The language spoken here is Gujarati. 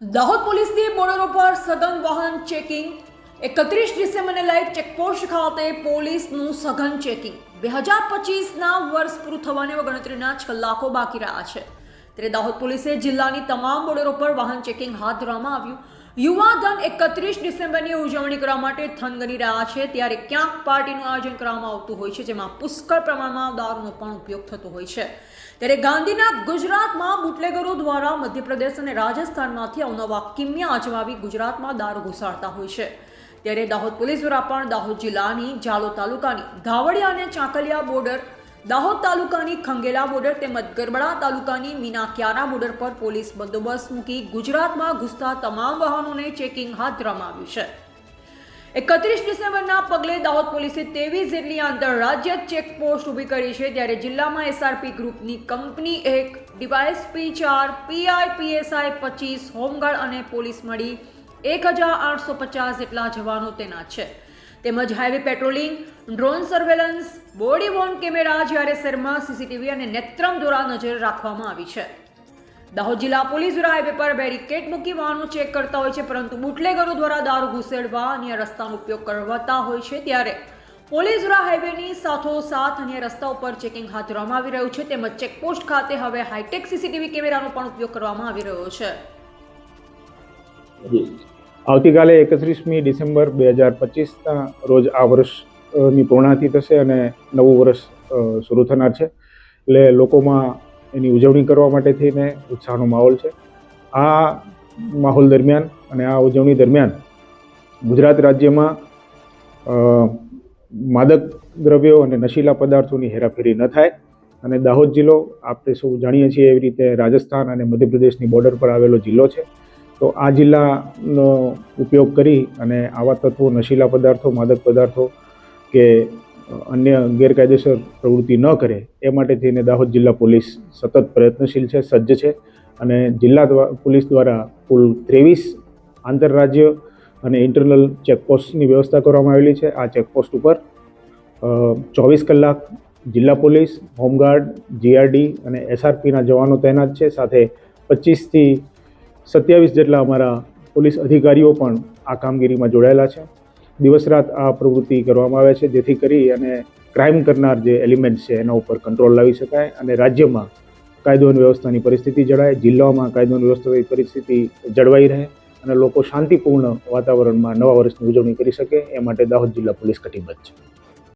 દાહોદ પોલીસની બોર્ડરો પર સઘન વાહન ચેકિંગ. એકત્રીસ ડિસેમ્બરને લઈ ચેકપોસ્ટ ખાતે પોલીસનું સઘન ચેકિંગ. બે હજાર પચીસના વર્ષ પૂરું થવાને ગણતરીના જ કલાકો બાકી રહ્યા છે. ત્યારે દાહોદ પોલીસે જિલ્લાની તમામ બોર્ડરો પર વાહન ચેકિંગ હાથ ધરવામાં આવ્યું. યુવા ધન એકત્રીસ ડિસેમ્બરની ઉજવણી કરવા માટે થનગની રહ્યા છે. ત્યારે ક્યાંક પાર્ટીનું આયોજન કરવામાં આવતું હોય છે, જેમાં પુષ્કળ પ્રમાણમાં દારૂનો પણ ઉપયોગ થતો હોય છે. ત્યારે ગાંધીના ગુજરાતમાં બુટલેગરો દ્વારા મધ્યપ્રદેશ અને રાજસ્થાનમાંથી અવનવા કિમિયા અજમાવી ગુજરાતમાં દારૂ ઘુસાડતા હોય છે. ત્યારે દાહોદ પોલીસ દ્વારા પણ દાહોદ જિલ્લાની જાલો તાલુકાની ધાવડિયા અને ચાંકલિયા બોર્ડર દાહોદ તાલુકાની ખંગેલા બોર્ડર તેમજ ગરબડા તાલુકાની મીનાક્યારા બોર્ડર પર પોલીસ બંદોબસ્ત મૂકી ગુજરાતમાં ઘૂસતા તમામ વાહનોને ચેકિંગ હાથ ધરવામાં આવ્યું છે. એકત્રીસ ડિસેમ્બરના પગલે દાહોદ પોલીસે ત્રેવીસ જેટલી આંતરરાજ્ય ચેકપોસ્ટ ઊભી કરી છે ત્યારે જિલ્લામાં એસઆરપી ગ્રુપની કંપની એક, ડીવાયએસપી ચાર પીઆઈ પીએસઆઈ પચીસ, હોમગાર્ડ અને પોલીસ મળી એક હજાર આઠસો પચાસ જેટલા જવાનો તેના છે. તેમજ highway patrolling drone surveillance body worn camera જ્યારે શહેરમાં સીસીટીવી અને નેત્રમ દ્વારા નજર રાખવામાં આવી છે. દાહોદ જિલ્લા પોલીસ દ્વારા હાઈવે પર બેરિકેડ મૂકી વાહનો ચેક કરતા હોય છે, પરંતુ બુટલેગરો દ્વારા દારૂ ઘુસેડવા અન્ય રસ્તાનો ઉપયોગ કરવાતા હોય છે ત્યારે પોલીસ દ્વારા હાઈવેની સાથોસાથ અન્ય રસ્તા ઉપર ચેકિંગ હાથ ધરવામાં આવી રહ્યું છે, તેમજ ચેકપોસ્ટ ખાતે હવે હાઈટેક સીસીટીવી કેમેરાનો પણ ઉપયોગ કરવામાં આવી રહ્યો છે. આવતીકાલે એકત્રીસમી ડિસેમ્બર બે હજાર પચીસના રોજ આ વર્ષની પૂર્ણાતિ થશે અને નવું વર્ષ શરૂ થનાર છે. એટલે લોકોમાં એની ઉજવણી કરવા માટે થઈને ઉત્સાહનો માહોલ છે. આ માહોલ દરમિયાન અને આ ઉજવણી દરમિયાન ગુજરાત રાજ્યમાં માદક દ્રવ્યો અને નશીલા પદાર્થોની હેરાફેરી ન થાય અને દાહોદ જિલ્લો, આપણે સૌ જાણીએ છીએ એવી રીતે રાજસ્થાન અને મધ્યપ્રદેશની બોર્ડર પર આવેલો જિલ્લો છે. તો આ જિલ્લાનો ઉપયોગ કરી અને આવા તત્વો, નશીલા પદાર્થો, માદક પદાર્થો કે અન્ય ગેરકાયદેસર પ્રવૃત્તિ ન કરે, એ માટે થઈને દાહોદ જિલ્લા પોલીસ સતત પ્રયત્નશીલ છે, સજ્જ છે અને જિલ્લા પોલીસ દ્વારા કુલ ત્રેવીસ આંતરરાજ્ય અને ઇન્ટરનલ ચેકપોસ્ટની વ્યવસ્થા કરવામાં આવેલી છે. આ ચેકપોસ્ટ ઉપર ચોવીસ કલાક જિલ્લા પોલીસ, હોમગાર્ડ, જીઆરડી અને એસઆરપીના જવાનો તૈનાત છે. સાથે પચીસથી સત્યાવીસ જેટલા અમારા પોલીસ અધિકારીઓ પણ આ કામગીરીમાં જોડાયેલા છે. દિવસ રાત આ પ્રવૃત્તિ કરવામાં આવે છે, જેથી કરી અને ક્રાઇમ કરનાર જે એલિમેન્ટ છે, એના ઉપર કંટ્રોલ લાવી શકાય અને રાજ્યમાં કાયદો અને વ્યવસ્થાની પરિસ્થિતિ જળવાય જિલ્લાઓમાં કાયદો અને વ્યવસ્થાની પરિસ્થિતિ જળવાઈ રહે અને લોકો શાંતિપૂર્ણ વાતાવરણમાં નવા વર્ષની ઉજવણી કરી શકે, એ માટે દાહોદ જિલ્લા પોલીસ કટિબદ્ધ છે.